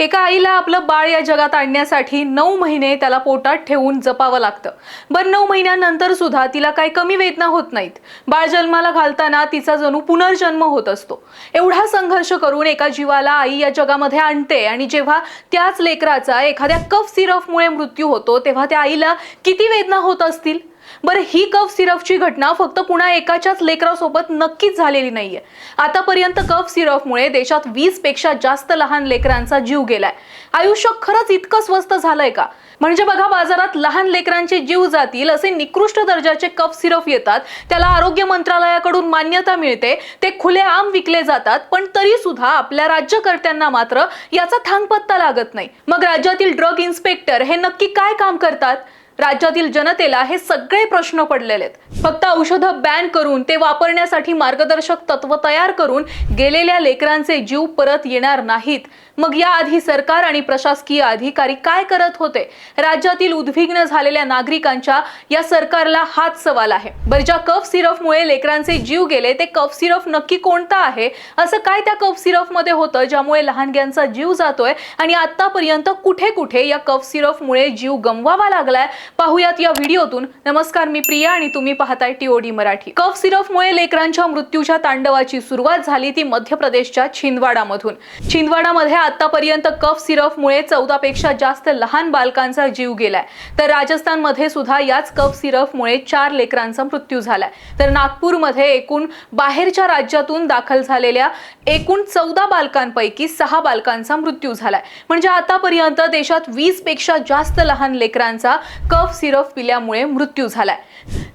एका आईला आपलं बाळ या जगात आणण्यासाठी नऊ महिने त्याला पोटात ठेवून जपावं लागतं. बरं नऊ महिन्यानंतर सुद्धा तिला काही कमी वेदना होत नाहीत. बाळ जन्माला घालताना तिचा जणू पुनर्जन्म होत असतो. एवढा संघर्ष करून एका जीवाला आई या जगामध्ये आणते आणि जेव्हा त्याच लेकराचा एखाद्या कफ सिरफमुळे मृत्यू होतो तेव्हा त्या आईला किती वेदना होत असतील? बरं ही कफ सिरपची घटना फक्त पुन्हा एकाच्याच लेकरासोबत नक्कीच झालेली नाहीये. आतापर्यंत कफ सिरपमुळे देशात वीसपेक्षा जास्त लहान लेकरांचा जीव गेलाय. आयुष्य खरंच इतकं स्वस्त झालंय का? म्हणजे बघा बाजारात लहान लेकरांचे जीव जातील असे निकृष्ट दर्जाचे कफ सिरप येतात त्याला आरोग्य मंत्रालयाकडून मान्यता मिळते ते खुलेआम विकले जातात पण तरी सुद्धा आपल्या राज्यकर्त्यांना मात्र याचा थांगपत्ता लागत नाही. मग राज्यातील ड्रग इन्स्पेक्टर हे नक्की काय काम करतात? राज्यातील जनतेला हे सगळे प्रश्न पडलेले आहेत. फक्त औषधं बॅन करून ते वापरण्यासाठी मार्गदर्शक तत्व तयार करून गेलेल्या लेकरांचे जीव परत येणार नाहीत. मग याआधी सरकार आणि प्रशासकीय अधिकारी काय करत होते? राज्यातील उद्विग्न झालेल्या नागरिकांच्या या सरकारला हाच सवाल आहे. बरं ज्या कफ सिरपमुळे लेकरांचे जीव गेले ते कफ सिरप नक्की कोणता आहे? असं काय त्या कफ सिरपमध्ये होतं ज्यामुळे लहानग्यांचा जीव जातोय आणि आतापर्यंत कुठे कुठे या कफ सिरपमुळे जीव गमवावा लागलाय? पाहुयात या व्हिडिओतून. नमस्कार मी प्रिया आणि तुम्ही पाहताय टीओडी मराठी. कफ सिरपमुळे लेकरांच्या मृत्यूच्या तांडवाची सुरुवात झाली ती मध्य प्रदेशच्या छिंदवाडामधून. छिंदवाडामध्ये आतापर्यंत कफ सिरपमुळे चौदा पेक्षा जास्त लहान बालकांचा जीव गेलाय. तर राजस्थानमध्ये सुद्धा याच कफ सिरपमुळे चार लेकरांचा मृत्यू झालाय. तर नागपूरमध्ये एकूण बाहेरच्या राज्यातून दाखल झालेल्या एकूण चौदा बालकांपैकी सहा बालकांचा मृत्यू झालाय. म्हणजे आतापर्यंत देशात वीसपेक्षा जास्त लहान लेकरांचा कफ सिरप पिल्यामुळे मृत्यू झालाय.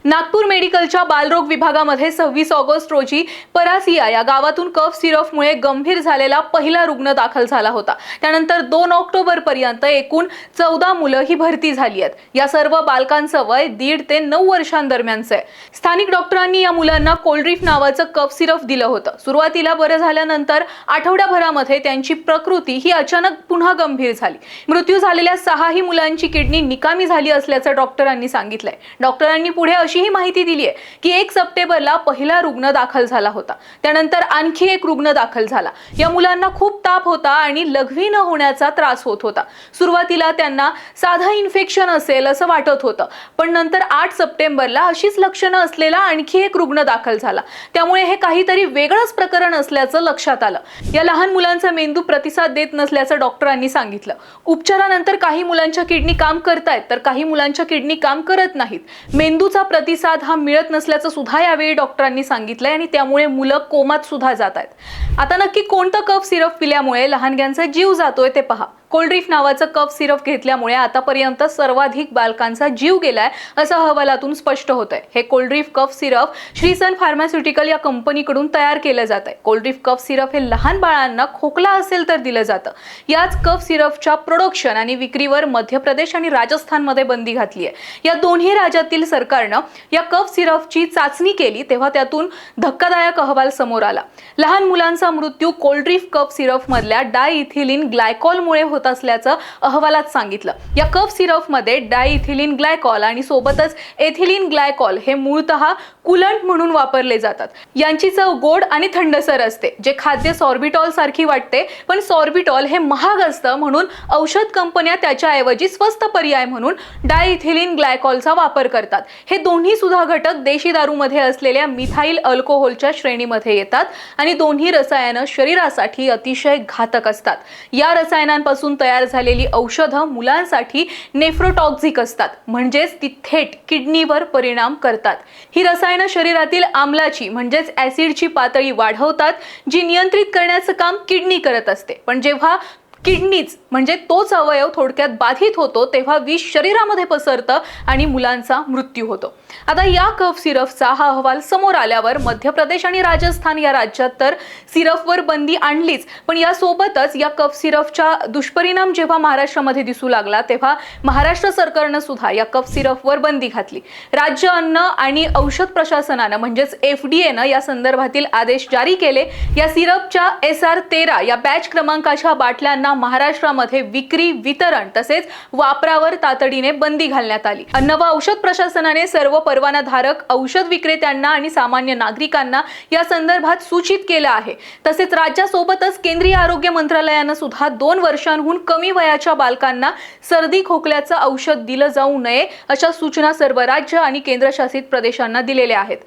नागपूर मेडिकलच्या बालरोग विभागामध्ये सव्वीस ऑगस्ट रोजी परासिया या गावातून कफ सिरपमुळे गंभीर झालेला पहिला रुग्ण दाखल झाला होता. त्यानंतर दोन ऑक्टोबर पर्यंत एकूण चौदा मुलं ही भरती झाली आहेत. या सर्व बालकांचं वय दीड ते नऊ वर्षांदरम्यानचं आहे. स्थानिक डॉक्टरांनी या मुलांना कोल्ड्रीफ नावाचं कफ सिरप दिलं होतं. सुरुवातीला बरं झाल्यानंतर आठवड्याभरामध्ये त्यांची प्रकृती ही अचानक पुन्हा गंभीर झाली. मृत्यू झालेल्या सहाही मुलांची किडनी निकामी झाली असल्याचं डॉक्टरांनी सांगितलंय. डॉक्टरांनी पुढे अशीही माहिती दिली आहे की एक सप्टेंबरला पहिला रुग्ण दाखल झाला होता. त्यानंतर आणखी एक रुग्ण दाखल झाला. या मुलांना खूप ताप होता आणि लघवी न होण्याचा त्रास होत होता. सुरुवातीला त्यांना साधं इन्फेक्शन असेल असं वाटत होतं. पण नंतर आठ सप्टेंबरला अशीच लक्षणं असलेला आणखी एक रुग्ण दाखल झाला. त्यामुळे हे काहीतरी वेगळंच प्रकरण असल्याचं लक्षात आलं. या लहान मुलांचा मेंदू प्रतिसाद देत नसल्याचं डॉक्टरांनी सांगितलं. उपचारानंतर काही मुलांच्या किडनी काम करतायत तर काही मुलांच्या किडनी काम करत नाहीत. मेंदूचा प्रतिसाद हा मिळत नसल्याचं सुद्धा यावेळी डॉक्टरांनी सांगितलंय आणि त्यामुळे मुलं कोमात सुद्धा जात आहेत. आता नक्की कोणतं कफ सिरप पिल्यामुळे लहानग्यांचा जीव जातोय ते पहा. कोल्ड्रिफ नावाचं कफ सिरप घेतल्यामुळे आतापर्यंत सर्वाधिक बालकांचा जीव गेलाय असं अहवालातून स्पष्ट होत आहे हे कोल्ड्रीफ कफ सिरप श्रीसन फार्मास्युटिकल या कंपनीकडून तयार केलं जात आहे कोल्ड्रीफ कफ सिरप हे लहान बाळांना खोकला असेल तर दिलं जातं. याच कफ सिरपच्या प्रोडक्शन आणि विक्रीवर मध्य प्रदेश आणि राजस्थानमध्ये बंदी घातली आहे. या दोन्ही राज्यातील सरकारनं या कफ सिरपची चाचणी केली तेव्हा त्यातून धक्कादायक अहवाल समोर आला. लहान मुलांचा मृत्यू कोल्ड्रिफ कफ सिरपमधल्या मधल्या डायइथिलिन ग्लायकॉलमुळे होतो असल्याचं अहवालात सांगितलं. या कफ सिरपमध्ये डायइथिलिन ग्लायकॉल आणि सोबतच एथिलिन ग्लायकॉल हे मूळतः कुलंट म्हणून वापरले जातात. यांची चव गोड आणि थंडसर असते जे खाद्य सॉर्बिटॉल सारखी वाटते पण सॉर्बिटॉल हे महाग असतं म्हणून औषध कंपन्या त्याच्याऐवजी स्वस्त पर्याय म्हणून डायइथिलिन ग्लायकॉलचा वापर करतात. हे दोन्ही सुद्धा घटक देशी दारूमध्ये असलेल्या मिथाईल अल्कोहोलच्या श्रेणीमध्ये येतात आणि दोन्ही रसायनं शरीरासाठी अतिशय घातक असतात. या रसायनांपासून तयार झालेली औषधं मुलांसाठी नेफ्रोटॉक्झिक असतात म्हणजेच ती थेट किडनीवर परिणाम करतात. ही रसायन शरीरातील आम्लाची म्हणजेच ऍसिडची पातळी वाढवतात जी नियंत्रित करण्याचं काम किडनी करत असते. पण जेव्हा किडनीच. म्हणजे तोच अवयव थोडक्यात बाधित होतो तेव्हा विष शरीरामध्ये पसरतं आणि मुलांचा मृत्यू होतो. आता या कफ सिरपचा हा अहवाल समोर आल्यावर मध्य प्रदेश आणि राजस्थान या राज्यात तर सिरपवर बंदी आणलीच. पण यासोबतच या कफ सिरपच्या दुष्परिणाम जेव्हा महाराष्ट्रामध्ये दिसू लागला तेव्हा महाराष्ट्र सरकारनं सुद्धा या कफ सिरपवर बंदी घातली. राज्य अन्न आणि औषध प्रशासनानं म्हणजेच एफ डी एनं या संदर्भातील आदेश जारी केले. या सिरपच्या एस आर तेरा या बॅच क्रमांकाच्या बाटल्यांना औषधांना महाराष्ट्रामध्ये विक्री वितरण तसेच वापरावर तातडीने बंदी घालण्यात आली. अन्न व औषध प्रशासनाने सर्व परवानाधारक औषध विक्रेत्यांना आणि सामान्य नागरिकांना या संदर्भात सूचित केलं आहे. तसेच राज्यासोबतच केंद्रीय आरोग्य मंत्रालयानं सुद्धा दोन वर्षांहून कमी वयाच्या बालकांना सर्दी खोकल्याचं औषध दिलं जाऊ नये अशा सूचना सर्व राज्य आणि केंद्रशासित प्रदेशांना दिलेल्या आहेत.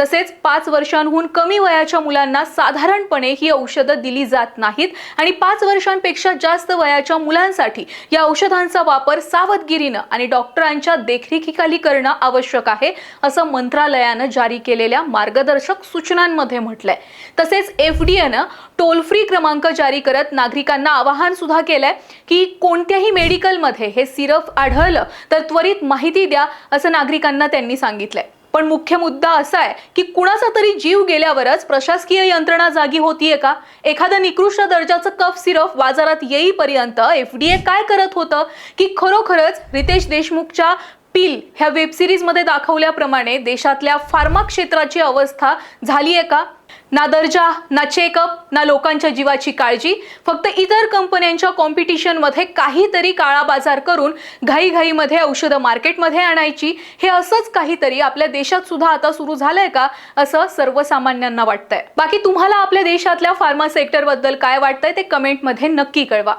तसेच पाच वर्षांहून कमी वयाच्या मुलांना साधारणपणे ही औषधं दिली जात नाहीत. आणि पाच वर्षांपेक्षा जास्त वयाच्या मुलांसाठी या औषधांचा वापर सावधगिरीनं आणि डॉक्टरांच्या देखरेखीखाली करणं आवश्यक आहे असं मंत्रालयानं जारी केलेल्या मार्गदर्शक सूचनांमध्ये म्हटलंय. तसेच एफ डी एनं टोल फ्री क्रमांक जारी करत नागरिकांना आवाहन सुद्धा केलंय की कोणत्याही मेडिकलमध्ये हे सिरप आढळलं तर त्वरित माहिती द्या असं नागरिकांना त्यांनी सांगितलंय. पण मुख्य मुद्दा असा आहे की कुणाचा तरी जीव गेल्यावरच प्रशासकीय यंत्रणा जागी होतीये का? एखादं निकृष्ट दर्जाचं कफ सिरप बाजारात येईपर्यंत एफ डी ए काय करत होतं? की खरोखरच रितेश देशमुखच्या पील ह्या वेबसिरीजमध्ये दाखवल्याप्रमाणे देशातल्या फार्मा क्षेत्राची अवस्था झाली आहे का? ना दर्जा ना चेकअप ना लोकांच्या जीवाची काळजी. फक्त इतर कंपन्यांच्या कॉम्पिटिशनमध्ये काहीतरी काळा बाजार करून घाईघाईमध्ये औषधं मार्केटमध्ये आणायची. हे असंच काहीतरी आपल्या देशात सुद्धा आता सुरू झालंय का? असं सर्वसामान्यांना वाटतंय. बाकी तुम्हाला आपल्या देशातल्या फार्मा सेक्टरबद्दल काय वाटतंय ते कमेंटमध्ये नक्की कळवा.